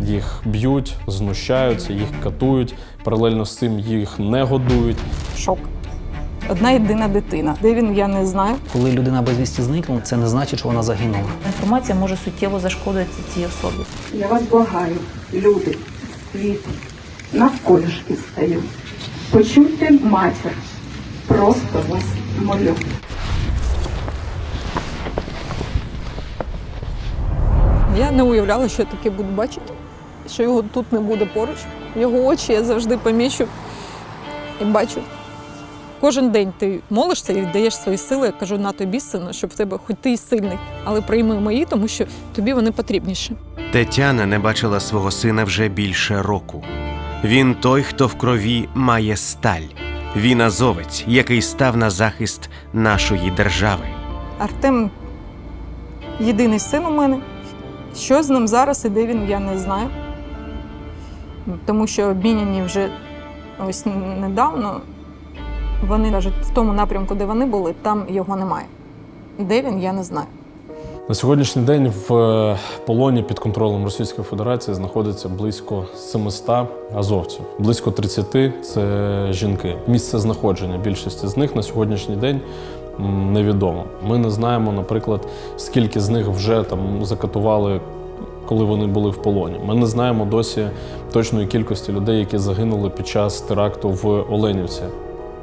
Їх б'ють, знущаються, їх катують. Паралельно з цим їх не годують. Шок. Одна єдина дитина. Де він, я не знаю. Коли людина безвісті зникла, це не значить, що вона загинула. Інформація може суттєво зашкодити цій особі. Я вас благаю, люди, світ, навколішки стаю. Почуйте матір. Просто вас молю. Я не уявляла, що я таке буду бачити, що його тут не буде поруч. Його очі я завжди помічу і бачу. Кожен день ти молишся і даєш свої сили. Я кажу на тобі сину, щоб в тебе хоч ти і сильний, але прийми мої, тому що тобі вони потрібніші. Тетяна не бачила свого сина вже більше року. Він той, хто в крові має сталь. Він азовець, який став на захист нашої держави. Артем єдиний син у мене. Що з ним зараз і де він, я не знаю. Тому що обміняні вже ось недавно. Вони кажуть, в тому напрямку, де вони були, там його немає. Де він, я не знаю. На сьогоднішній день в е, полоні під контролем Російської Федерації знаходиться близько 700 азовців. Близько 30 – це жінки. Місце знаходження більшості з них на сьогоднішній день невідомо. Ми не знаємо, наприклад, скільки з них вже там закатували. Коли вони були в полоні, ми не знаємо досі точної кількості людей, які загинули під час теракту в Оленівці.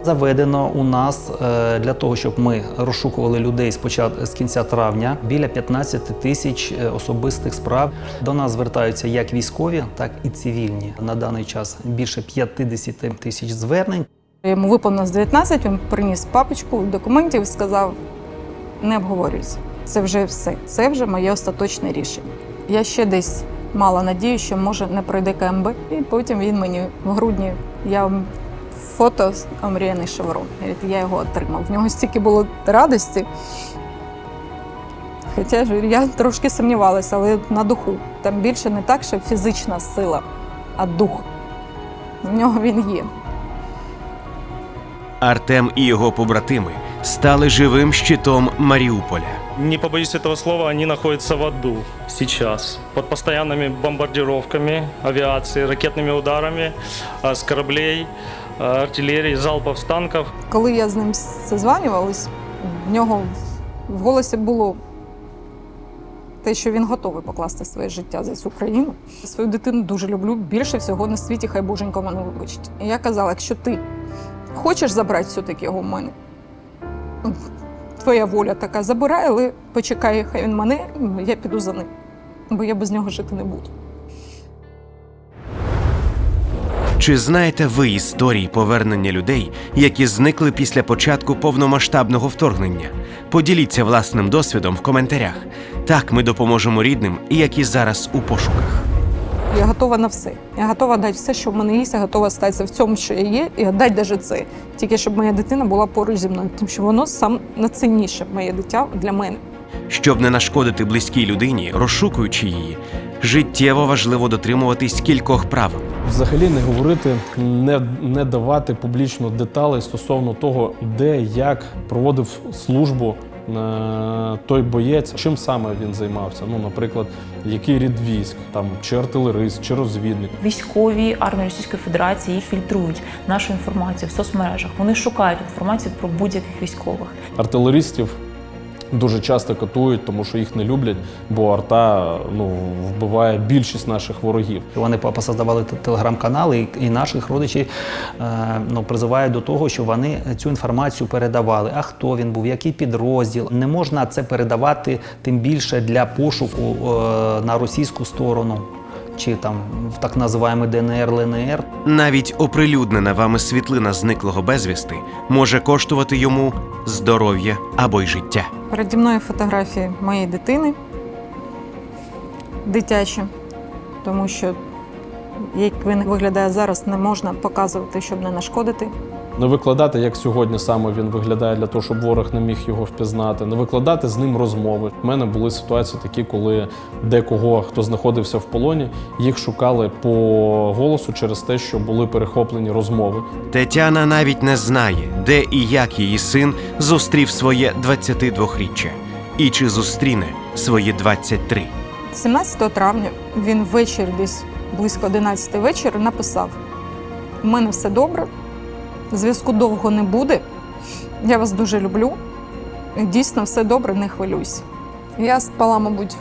Заведено у нас е, для того, щоб ми розшукували людей з почат... з кінця травня біля 15 тисяч е, особистих справ. До нас звертаються як військові, так і цивільні. На даний час більше 50 тисяч звернень. Йому виповнилось 19, він приніс папочку документів і сказав: не обговорюйся. Це вже все. Це вже моє остаточне рішення. Я ще десь мала надію, що може не пройде КМБ. І потім він мені в грудні я фото омріяний шеврон. Я його отримав. В нього стільки було радості. Хоча я трошки сумнівалася, але на духу. Там більше не так, що фізична сила, а дух. В нього він є. Артем і його побратими стали живим щитом Маріуполя Не побоюсь этого слова, они находятся в аду сейчас. Под постоянными бомбардировками, авиацией, ракетными ударами а, с кораблей, а, артиллерии, залпов с танков. Коли я з ним созванювалась, в нього в голосі було те, що він готовий покласти своє життя за цю країну. Свою дитину дуже люблю. Більше всього на світі, хай боженько мене вибачить. І я казала, якщо ти хочеш забрати все-таки його в мене, ну, твоя воля така, забирай, але почекай, хай він мене, я піду за ним. Бо я без нього жити не буду. Чи знаєте ви історії повернення людей, які зникли після початку повномасштабного вторгнення? Поділіться власним досвідом в коментарях. Так ми допоможемо рідним, які зараз у пошуках. Я готова на все. Я готова дати все, що в мене є, я готова статися в цьому, що я є, і віддати навіть це. Тільки щоб моя дитина була поруч зі мною, тому що воно сам найцінніше моє дитя для мене. Щоб не нашкодити близькій людині, розшукуючи її, життєво важливо дотримуватись кількох правил. Взагалі не говорити, не, не давати публічно деталей стосовно того, де як проводив службу той боєць, чим саме він займався. Ну, наприклад, який рід військ, там чи артилерист, чи розвідник. Військові армії Російської Федерації фільтрують нашу інформацію в соцмережах. Вони шукають інформацію про будь-яких військових. Артилеристів дуже часто катують, тому що їх не люблять, бо арта ну, вбиває більшість наших ворогів. Вони посоздавали телеграм-канали, і, наших родичів е, ну, призивають до того, що вони цю інформацію передавали. А хто він був, який підрозділ. Не можна це передавати тим більше для пошуку е, на російську сторону. Чи там в так називаємо ДНР, ЛНР. Навіть оприлюднена вами світлина зниклого безвісти може коштувати йому здоров'я або й життя. Переді мною фотографії моєї дитини дитячі, тому що як він виглядає зараз, не можна показувати, щоб не нашкодити. Не викладати, як сьогодні саме він виглядає для того, щоб ворог не міг його впізнати, не викладати з ним розмови. У мене були ситуації такі, коли декого, хто знаходився в полоні, їх шукали по голосу через те, що були перехоплені розмови. Тетяна навіть не знає, де і як її син зустрів своє 22-річчя. І чи зустріне свої 23. 17 травня він ввечері, десь близько 11 вечора, написав: У мене все добре, зв'язку довго не буде. Я вас дуже люблю. Дійсно, все добре, не хвилюйся. Я спала, мабуть,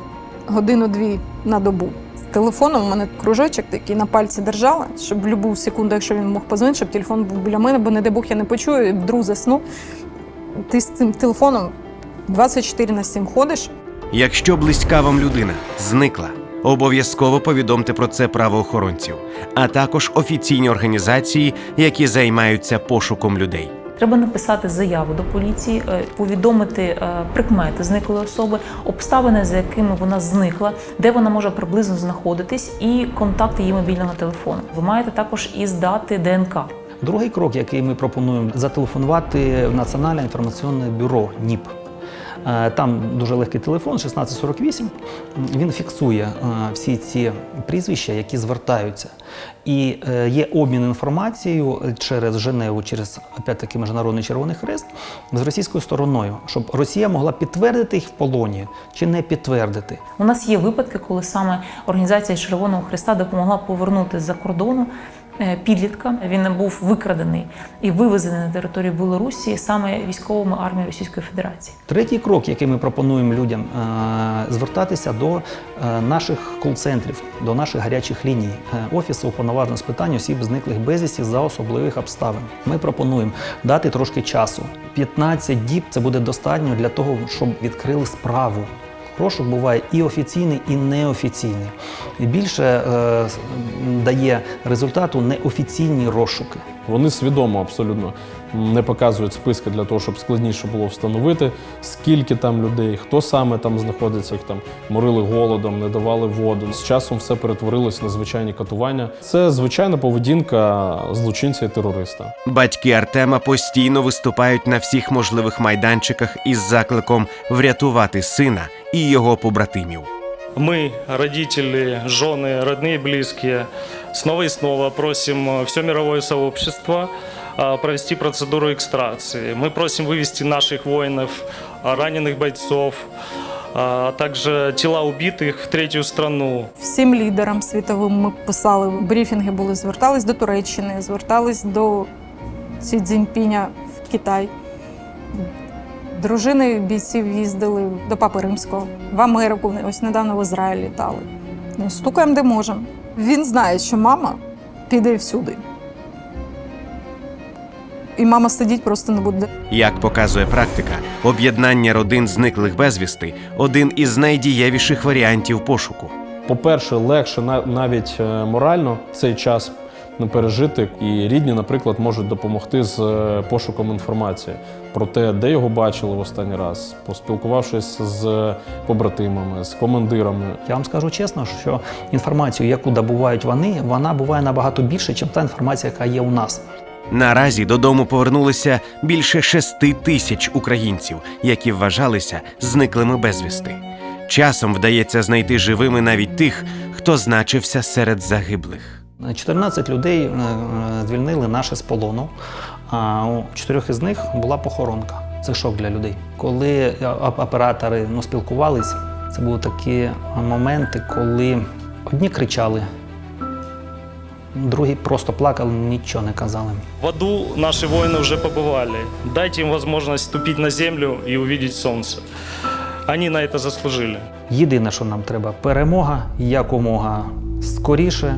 годину-дві на добу. З телефоном у мене кружочок такий на пальці держала, щоб в будь-яку секунду, якщо він мог позвонити, щоб телефон був біля мене, бо не дай Бог я не почую, і вдруг засну. Ти з цим телефоном 24 на 7 ходиш. Якщо близька вам людина зникла, обов'язково повідомте про це правоохоронців, а також офіційні організації, які займаються пошуком людей. Треба написати заяву до поліції, е, повідомити е, прикмети зниклої особи, обставини, за якими вона зникла, де вона може приблизно знаходитись, і контакти її мобільного телефону. Ви маєте також і здати ДНК. Другий крок, який ми пропонуємо, зателефонувати в Національне інформаційне бюро НІП. Е, Там дуже легкий телефон 1648. Він фіксує е, всі ці прізвища, які звертаються. І е, є обмін інформацією через Женеву, через опять-таки Міжнародний Червоний Хрест з російською стороною, щоб Росія могла підтвердити їх в полоні чи не підтвердити. У нас є випадки, коли саме організація Червоного Христа допомогла повернути з-за кордону е, підлітка. Він був викрадений і вивезений на територію Білорусі саме військовими армії Російської Федерації. Третій крок, який ми пропонуємо людям, е, звертатися до е, наших кол-центрів, до наших гарячих ліній, офісу уповноваженого з питань осіб зниклих безвісті за особливих обставин. Ми пропонуємо дати трошки часу. 15 діб це буде достатньо для того, щоб відкрили справу. Розшук буває і офіційний, і неофіційний. Більше е, дає результату неофіційні розшуки. Вони свідомо абсолютно не показують списки для того, щоб складніше було встановити, скільки там людей, хто саме там знаходиться, їх там морили голодом, не давали воду. З часом все перетворилось на звичайні катування. Це звичайна поведінка злочинця і терориста. Батьки Артема постійно виступають на всіх можливих майданчиках із закликом врятувати сина і його побратимів. Мы, родители, жены, родные, близкие, снова и снова просим все мировое сообщество а, провести процедуру экстракции. Мы просим вывести наших воинов, а, раненых бойцов, а также тела убитых в третью страну. Всім лідерам світовим ми писали брифінги, були звертались до Туреччини, звертались до Сі Цзіньпіня в Китай. Дружини бійців їздили до Папи Римського в Америку. Ось недавно в Ізраїль літали. Ну, стукаємо, де можемо. Він знає, що мама піде всюди. І мама сидіть просто не буде. Як показує практика, об'єднання родин зниклих безвісти один із найдієвіших варіантів пошуку. По-перше, легше на- навіть е, морально цей час не пережити, і рідні, наприклад, можуть допомогти з е, пошуком інформації про те, де його бачили в останній раз, поспілкувавшись з побратимами, з командирами. Я вам скажу чесно, що інформацію, яку добувають вони, вона буває набагато більше, ніж та інформація, яка є у нас. Наразі додому повернулося більше шести тисяч українців, які вважалися зниклими безвісти. Часом вдається знайти живими навіть тих, хто значився серед загиблих. 14 людей е, е, звільнили наші з полону, а у чотирьох із них була похоронка. Це шок для людей. Коли е, оп- оператори ну, спілкувались, це були такі моменти, коли одні кричали, другі просто плакали, нічого не казали. В аду наши воины уже побывали. Дайте им возможность ступить на землю и увидеть солнце. Они на это заслужили. Єдине, що нам треба перемога якомога скоріше,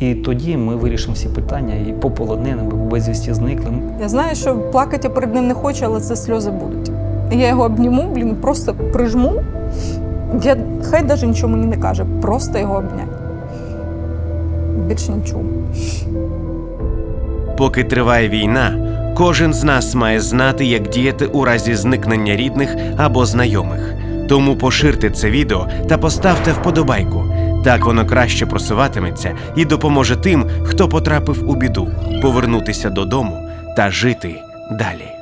і тоді ми вирішимо всі питання і по полоненим, і безвісті зниклим. Я знаю, що плакати я перед ним не хочу, але це сльози будуть. Я його обніму, блін, просто прижму. Я, хай навіть нічого мені не каже, просто його обнять. Більше нічого. Поки триває війна, кожен з нас має знати, як діяти у разі зникнення рідних або знайомих. Тому поширте це відео та поставте вподобайку. Так воно краще просуватиметься і допоможе тим, хто потрапив у біду, повернутися додому та жити далі.